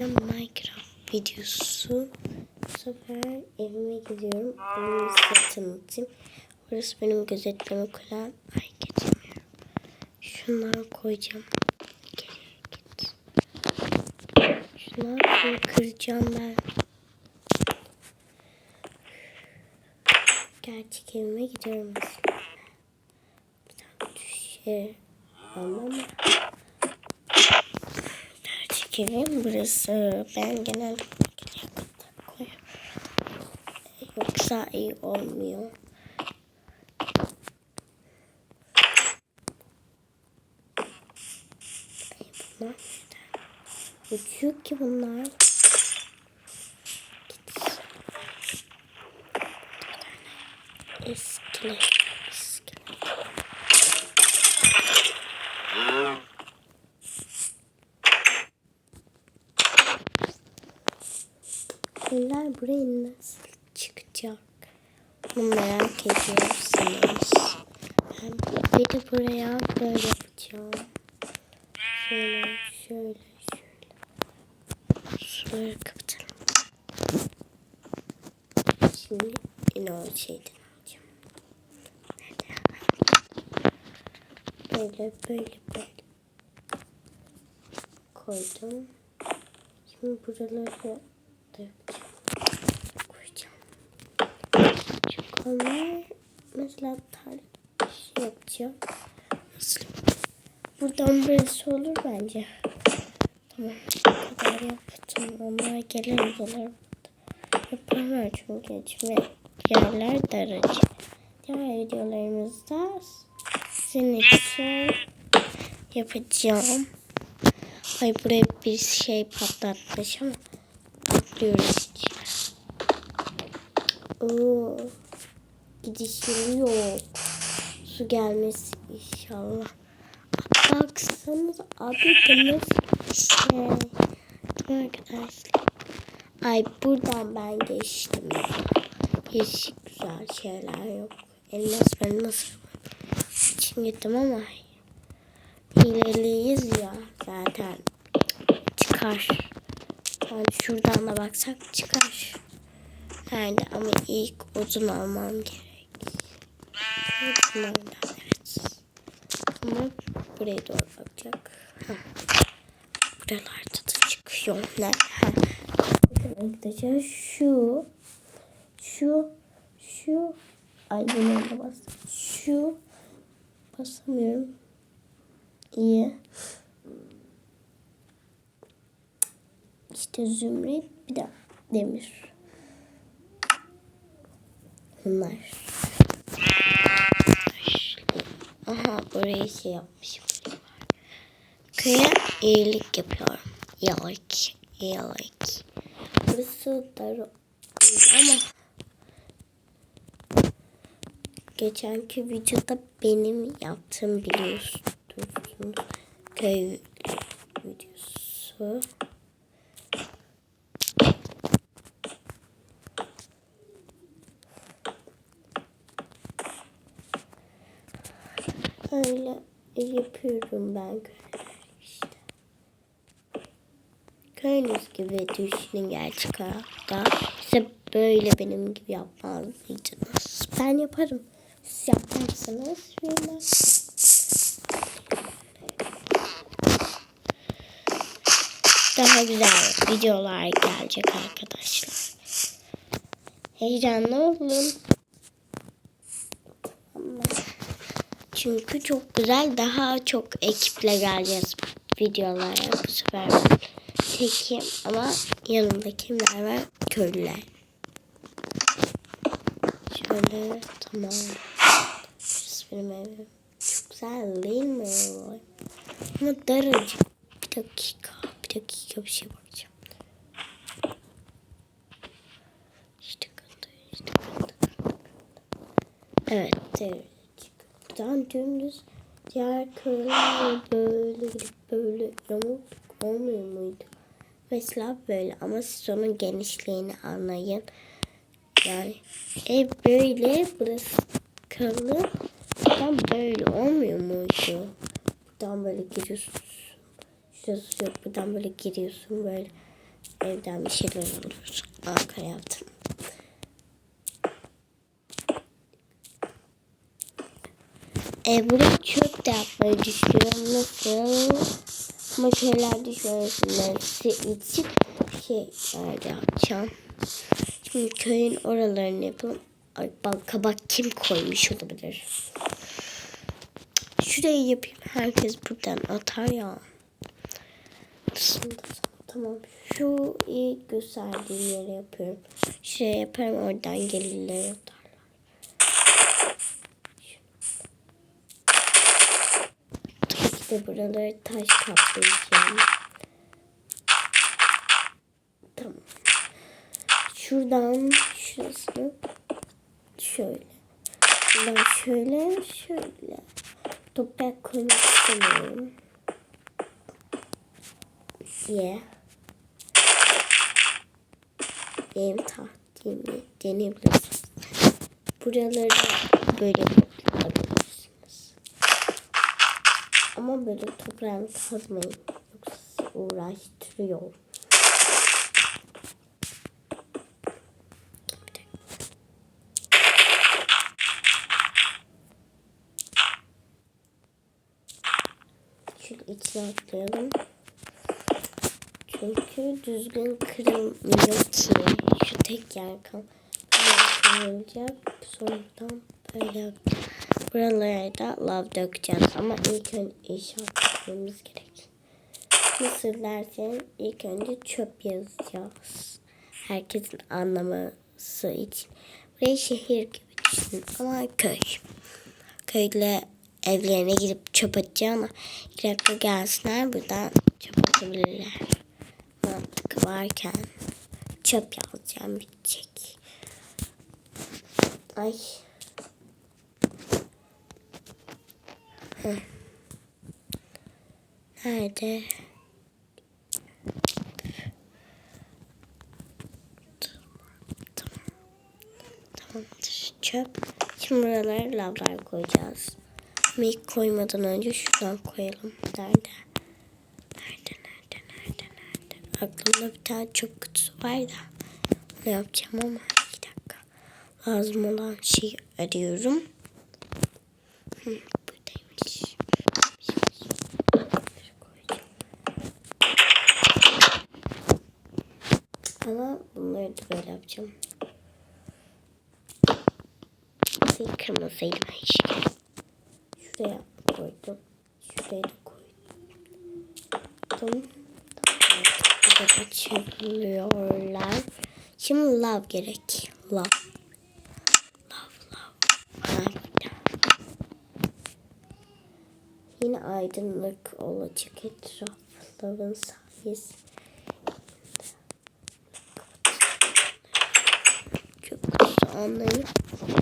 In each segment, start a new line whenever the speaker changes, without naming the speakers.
Minecraft videosu. Bu sefer evime gidiyorum. Evimi size tanıtayım. Burası benim gözetleme kulağım. Ay geçemiyorum. Şunları koyacağım. Geriye git. Şunları kıracağım ben. Gerçek evime gidiyorum. Bir tane düşer. Ama Evim burası. Ben genel koyuyorum. Yoksa iyi olmuyor. Bunlar? Uçuyor ki bunlar. Eskiler. Bunlar buraya nasıl çıkacak? Bunu merak ediyorsunuz. Ben bir de buraya böyle yapacağım. Şöyle, şöyle, şöyle. Şurayı kapatalım. Şimdi yine o şeyden alacağım. Böyle, böyle, böyle. Koydum. Şimdi buraları da yapacağım. Koyacağım. Onlar mesela tar şey yapacağım. Nasıl? Buradan burası olur bence. Tamam. Bu kadar yaptım. Onlar gelir odalar. Yaparlar çünkü içime yerler daracı. Diğer videolarımızda sizin için yapacağım. Ay buraya bir şey patlatmış ama patlıyoruz içine. Oo, gidişim yok. Su gelmesi inşallah. Baksanıza abi bu şey? Arkadaşlar. Ay buradan ben geçtim. Hiç güzel şeyler yok. Elmas ben nasıl için gittim ama hileliyiz ya zaten çıkar. Yani şuradan da baksak çıkar. Yani ama ilk uzun almam gerek. Bunlardan evet. Ama buraya doğru bakacak. Buralarda da çıkıyor. Ne? Bakın arkadaşlar şu şu şu ay bunu da bas. Şu basamıyorum. İyi. İşte zümrüt bir de demir. Bunlar. Burayı şey yapmışım. Köye iyilik yapıyorum. İyilik. İyilik. Burası dar ama geçenki videoda benim yaptığım biliyorsunuz. Köy videosu. Öyle yapıyorum ben işte. Köyünüz gibi düşünün gerçek hayatta. İşte böyle benim gibi yapmalıydınız. Ben yaparım. Siz yaparsanız bilmez. Daha güzel videolar gelecek arkadaşlar. Heyecanlı olun. Ama çünkü çok güzel daha çok ekiple geleceğiz videolara bu sefer tekim ama yanımda kimler? Köylüler. Şöyle tamam. Benim evim. Çok güzel değil mi? Ama daracık. Bir dakika. Bir dakika bir şey bakacağım. İşte kandı. İşte kandı. Evet. Evet buradan dümdüz diğer köyler böyle gidip böyle yamuk olmuyor muydu? Mesela böyle ama siz onun genişliğini anlayın. Yani ev böyle burası kalın. Buradan böyle olmuyor muydu? Buradan böyle giriyorsun. Şurası yok buradan böyle giriyorsun böyle. evden bir şeyler olur. Ankara yaptım. E, buraya çöp de yapmayı düşünüyorum. Nasıl? Ama köylerde şöylesinde içip şeyler yapacağım. Şimdi köyün oralarını yapalım. Ay bak kabak kim koymuş olabilir? Şurayı yapayım. Herkes buradan atar ya. Tamam. Şu ilk gösterdiğim yere yapıyorum. Şuraya yaparım oradan gelirler atarlar. De buraları taş kaplayacağım. Tamam. Şuradan şurasını şöyle. Buradan şöyle şöyle. Toprak koymak istemiyorum. Yeah. Benim tahtiğimi deneyebilirsiniz. Buraları böyle yapabilirsiniz. Ama böyle toprağını kazmayın. Yoksa uğraştırıyor. Şöyle içine atlayalım. Çünkü düzgün kırılmıyor ki. Şu tek yer kal. Kırılacak. Böyle yapacağız. Buralara da lav dökeceğiz. Ama ilk önce inşaat etmemiz gerek. Nasıl derseniz ilk önce çöp yazacağız. Herkesin anlaması için. Burayı şehir gibi düşünün ama köy. Köyle evlerine gidip çöp atacağım. İki dakika gelsinler buradan çöp atabilirler. Mantık varken çöp yazacağım bitecek. Ay. Heh. Nerede? Tamamdır. Çöp. Şimdi buralara lavlar koyacağız. Ama ilk koymadan önce şuradan koyalım. Nerede? Nerede, nerede, nerede, nerede? Aklımda bir tane çöp kutusu var da. Ne yapacağım ama bir dakika. Lazım olan şeyi arıyorum. Hı. Ama bunları da böyle yapacağım. Şey kırmasaydı ben hiç. Şuraya koydum. Şuraya da koydum. Burada da çeviriyorlar. Şimdi lav gerek. Lav, lav. Ha, Yine aydınlık olacak etraf. Lavın sayesinde. Güzel anlayın.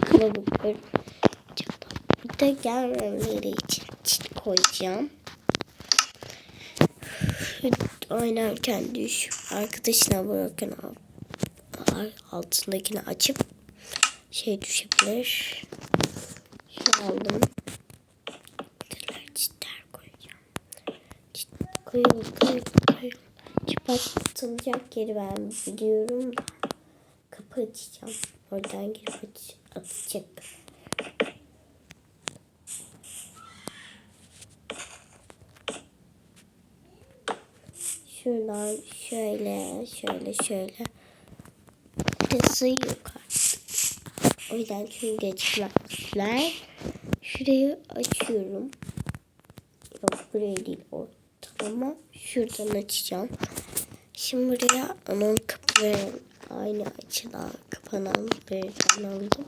Kılavukları bir de gelmemeleri için çit koyacağım. Oynarken düş. Arkadaşına bırakın altındakini açıp şey düşebilir. Şu aldım. Çit koyalım, koyalım, koyalım. Çıpatılacak yeri ben biliyorum da. Kapı açacağım. Oradan girip aç, atacak. Şuradan şöyle şöyle şöyle Burası yok artık. O yüzden çünkü geçmezler. Şurayı açıyorum. Yok buraya değil o tamam. Şuradan açacağım. Şimdi buraya onun kapıları aynı açıdan kapananlardan aldım.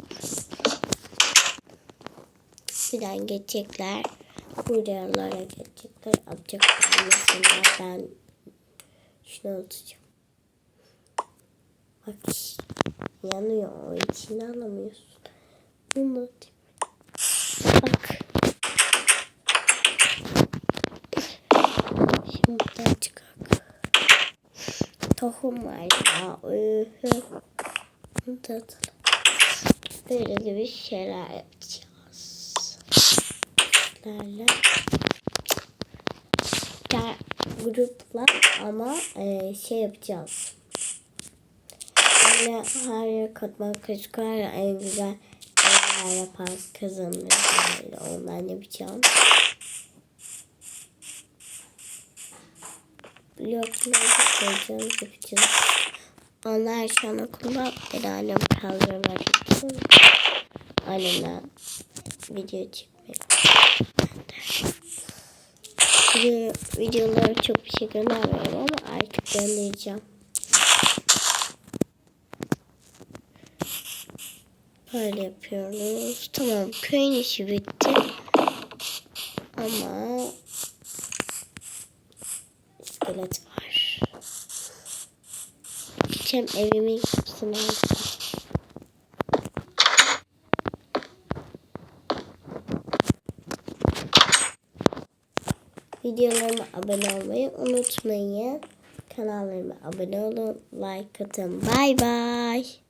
Buradan geçecekler. Buralara geçecekler. Atacaklar. Mesela ben şunu atacağım. Bak yanıyor. İçini alamıyorsun. Bunu atayım. Bak. Şimdi buradan çıkak. Tohum var ya. Böyle gibi şeyler yapacağız. Lerle. Gel grupla ama e, şey yapacağız. Böyle her yer katman kaşıklar en güzel evler yapar kazanır. Böyle ondan yapacağım. Blokları koyacağız yapacağız. Onlar şu an okulda bir annem için annemden video çekmek. Video, videoları çok bir şey göndermiyorum ama artık göndereceğim. Böyle yapıyoruz. Tamam köyün işi bitti. Ama iskelet var. Gideceğim evimin kapısını alacağım. Videolarıma abone olmayı unutmayın. Kanallarıma abone olun. Like atın. Bay bay.